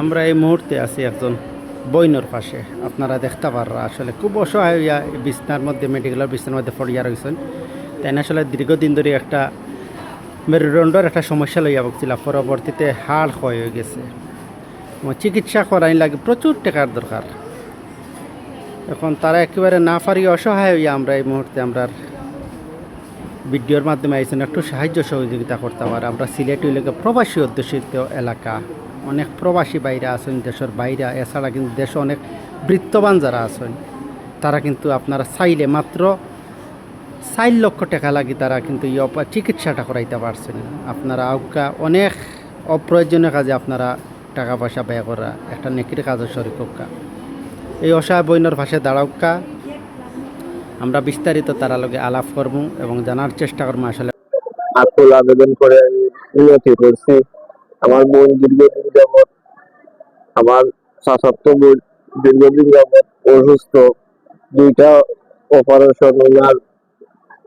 আমরা এই মুহূর্তে আছি একজন বইনর পাশে। আপনারা দেখতে পাররা, আসলে খুব অসহায় হইয়া বিছনার মধ্যে মেডিকেলের বিছনার মধ্যে পড়িয়া রয়েছেন তাই আসলে দীর্ঘদিন ধরে একটা মেরুদণ্ডর একটা সমস্যা লইয়া ভুগছিল পরবর্তীতে হাড় ক্ষয় হয়ে গেছে। চিকিৎসা করাই লাগে প্রচুর টাকার দরকার। এখন তারা একেবারে না পারি অসহায় হইয়া আমরা এই মুহূর্তে আমরা ভিডিওর মাধ্যমে আইসেন একটু সাহায্য সহযোগিতা করতে পারে আমরা সিলেট হইলে প্রবাসী অধ্যুষিত এলাকা। অনেক প্রবাসী বাইরে আছেন, দেশের বাইরে। এছাড়া কিন্তু দেশে অনেক বৃত্তবান যারা আছেন, তারা কিন্তু আপনারা চাইলে মাত্র চার লক্ষ টাকা লাগি তারা কিন্তু এই চিকিৎসাটা করাইতে পারছেন। আপনারা আউকা অনেক অপ্রয়োজনীয় কাজে আপনারা টাকা পয়সা ব্যয় করা একটা নেকির কাজের শরিক এই অসহায় বইনের পাশে দাঁড়াউকা আমরা বিস্তারিত তারা লগে আলাপ করব এবং জানার চেষ্টা করব আসলে। আকুল আবেদন করে আমি নিয়তি করছি। আমার বোন দীর্ঘদিন যাবৎ, আমার শাসক্ত বোন দীর্ঘদিন যাবৎ অসুস্থ। দুইটা অপারেশন ওনার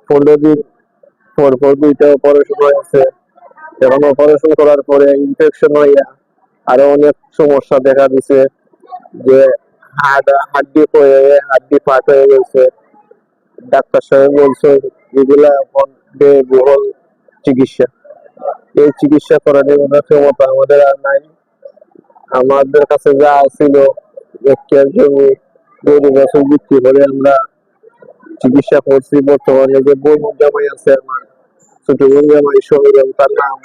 পনেরো দিন পর পর দুইটা অপারেশন হয়েছে এখন অপারেশন করার পরে ইনফেকশন হইয়া আরও অনেক সমস্যা দেখা দিছে যে হাড় হাড্ডি হয়ে হাড্ডি ফাট হয়ে গেছে। ডাক্তার সাহেব বলছে, এগুলা ব্যয়বহুল চিকিৎসা। এই চিকিৎসা করার জন্য ক্ষমতা আমাদের আর নাই। আমাদের কাছে যা ছিল জমি গরু বছর বিক্রি করে আমরা চিকিৎসা করছি। বর্তমানে যে জামাই আছে আমার, ছোট বোন জামাই তার নাম।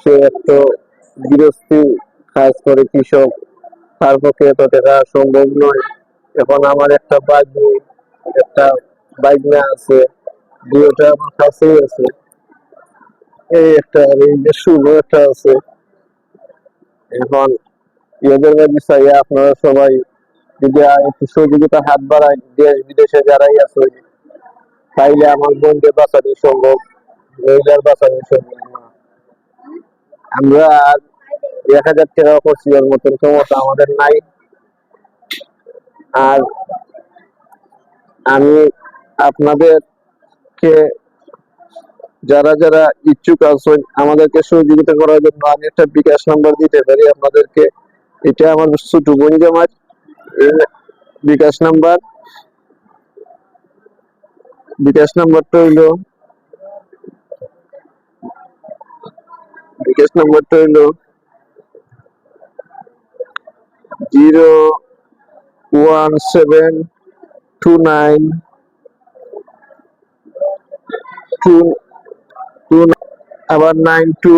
সে একটা গৃহস্থী কাজ করে কৃষক। তার পক্ষে এত টাকা সম্ভব নয়। এখন আমার একটা বাইক একটা বাইক না আছে, দুইটা আমার কাছেই আছে। এই একটা এই যে শুভ একটা আছে। এখন এদের মধ্যে চাইয়া আপনারা সবাই যদি একটু সহযোগিতা হাত বাড়ায়, দেশ বিদেশে যারাই আছে, তাইলে আমার বোনকে বাঁচানো সম্ভব, মহিলার বাঁচানো সম্ভব আমরা আর এক হাজার টাকা করছি এর মতন ক্ষমতা আমাদের নাই। আর আমি আপনাদেরকে যারা যারা ইচ্ছুক আছেন, আমাদেরকে সহযোগিতা করার জন্য আমি একটা বিকাশ নাম্বার দিতে পারি আপনাদেরকে। এটা আমার ছোট বোন জামার বিকাশ নাম্বার। বিকাশ নাম্বারটা হইল, বিকাশ নাম্বারটা হইল zero one seven two nine two two আবার নাইন টু